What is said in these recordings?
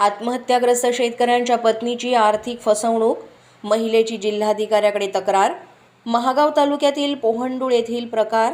आत्महत्याग्रस्त शेतकऱ्यांच्या पत्नीची आर्थिक फसवणूक महिलेची जिल्हाधिकाऱ्याकडे तक्रार महागाव तालुक्यातील पोहंडूळ येथील प्रकार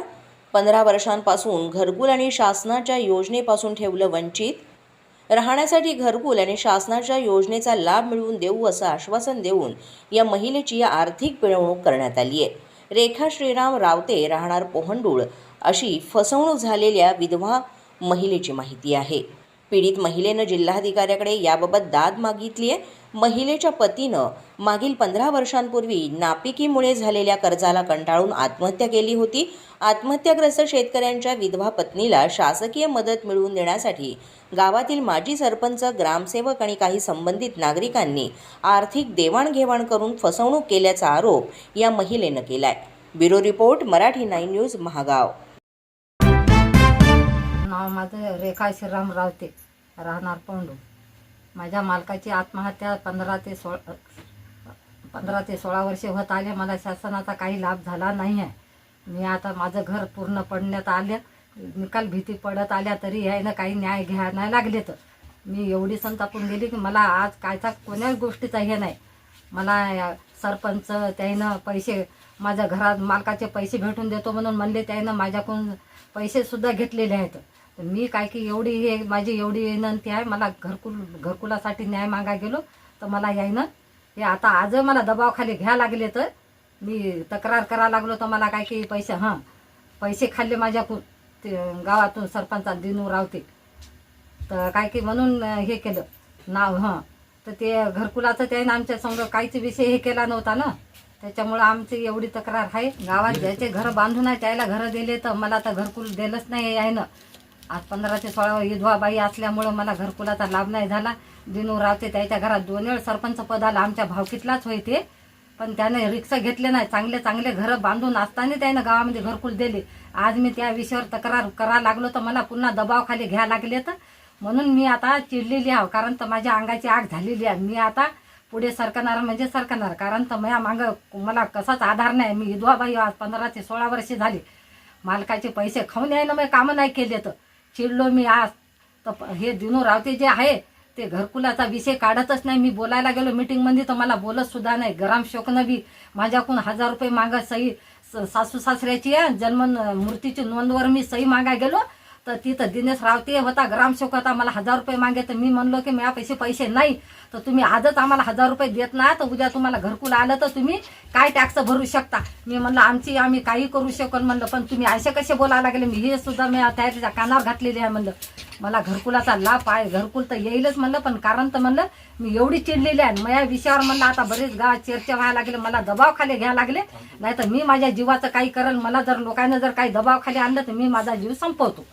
पंधरा वर्षांपासून घरकुल आणि शासनाच्या योजनेपासून ठेवलं वंचित राहण्यासाठी घरकुल आणि शासनाच्या योजनेचा लाभ मिळवून देऊ असं आश्वासन देऊन या महिलेची आर्थिक पिळवणूक करण्यात आली आहे. रेखा श्रीराम रावते राहणार पोहंडूळ अशी फसवणूक झालेल्या विधवा महिलेची माहिती आहे. पीडित महिलेनं जिल्हाधिकाऱ्याकडे याबाबत दाद मागितली आहे महिलेच्या पतीनं मागील पंधरा वर्षांपूर्वी नापिकीमुळे झालेल्या कर्जाला कंटाळून आत्महत्या केली होती. आत्महत्याग्रस्त शेतकऱ्यांच्या विधवा पत्नीला शासकीय मदत मिळवून देण्यासाठी गावातील माजी सरपंच ग्रामसेवक आणि काही संबंधित नागरिकांनी आर्थिक देवाणघेवाण करून फसवणूक केल्याचा आरोप या महिलेनं केलाय. Bureau report Marathi nine news Mahagaon. नाव माझं रेखा श्रीराम रावते राहणार पौंडू. माझ्या मालकाची आत्महत्या पंधरा ते सोळा पंधरा ते सोळा वर्षे होत आले. मला शासनाचा काही लाभ झाला नाही आहे मी आता माझं घर पूर्ण पडण्यात आलं. निकाल भीती पडत आल्या तरी यायनं काही न्याय घ्या नाही लागले तर. मी एवढी संतापून गेली की मला आज कायचा कोण्याच गोष्टीचा हे नाही. मला सरपंच त्यानं पैसे माझ्या घरात मालकाचे पैसे भेटून देतो म्हणून म्हणले त्यानं माझ्याकडून पैसेसुद्धा घेतलेले आहेत. मी काय की एवढी हे माझी एवढी विनंती आहे मला घरकुल घरकुलासाठी न्याय मागा गेलो तर मला यायनं हे आता आज मला दबावखाली घ्या लागले तर मी तक्रार करा लागलो तर मला काय की पैसे हां पैसे खाल्ले माझ्याकडून ते गावातून सरपंचात दिनू रावते. तर काय की म्हणून हे केलं. नाव हां तर ते घरकुलाचं त्यानं आमच्यासमोर काहीच विषय हे केला नव्हता ना. त्याच्यामुळं आमची एवढी तक्रार आहे. गावात ज्याचे घरं बांधून आहे त्याला घरं दिले तर मला तर घरकुल दिलंच नाही आहे ना आज पंधरा ते सोळा विधवा बाई असल्यामुळं मला घरकुलाचा लाभ नाही झाला. दिनू रावते त्याच्या घरात दोन वेळ सरपंच पदाला आमच्या भावकीतलाच होते. पण त्याने रिक्षा घेतले नाही. चांगले चांगले घरं बांधून असताना त्यानं गावामध्ये घरकुल दिले. आज मी त्या विषयावर तक्रार करा लागलो तर मला पुन्हा दबावखाली घ्या लागले तर. म्हणून मी आता चिडलेली आहो कारण तर माझ्या अंगाची आग झालेली आहे. मी आता पुढे सरकणार म्हणजे सरकणार. कारण तर माझ्या मागं मला कसाच आधार नाही. मी विधवा बाई आज पंधरा ते सोळा वर्षे झाली. मालकाचे पैसे खाऊन यायला मी कामं नाही केले तर. चिडलो मी आज. तर हे दिनू रावते जे आहे ते घरकुलाचा विषय काढतच नाही. मी बोलायला गेलो मीटिंगमध्ये तर मला बोलत सुद्धा नाही. गरम शोकनं बी माझ्याकडून हजार रुपये मागा सही स- सासू सासऱ्याची आहे जन्म मूर्तीची नोंदवर मी सही मागा गेलो. तर तिथं दिनेश रावते होता ग्रामसेवक होता मला हजार रुपये मागे तर मी म्हणलो की माझ्या पैसे पैसे नाही. तर तुम्ही आजच आम्हाला हजार रुपये देत नाही तर उद्या तुम्हाला घरकुल आलं तर तुम्ही काय टॅक्स भरू शकता? मी म्हणलं आमची आम्ही काही करू शकल म्हणलं पण तुम्ही असे कसे बोलायला लागले? मी हे सुद्धा मी त्याच्या कानावर घातलेले आहे म्हणलं. मला घरकुलाचा लाभ आहे घरकुल तर येईलच म्हणलं पण कारण तर म्हणलं मी एवढी चिडलेली आहे. माझ्या विषयावर म्हणलं आता बरेच गावात चर्चा व्हायला लागले मला दबावाखाली घ्यायला लागले. नाही तर मी माझ्या जीवाचं काही करेल मला जर लोकांना जर काही दबावाखाली आणलं तर मी माझा जीव संपवतो.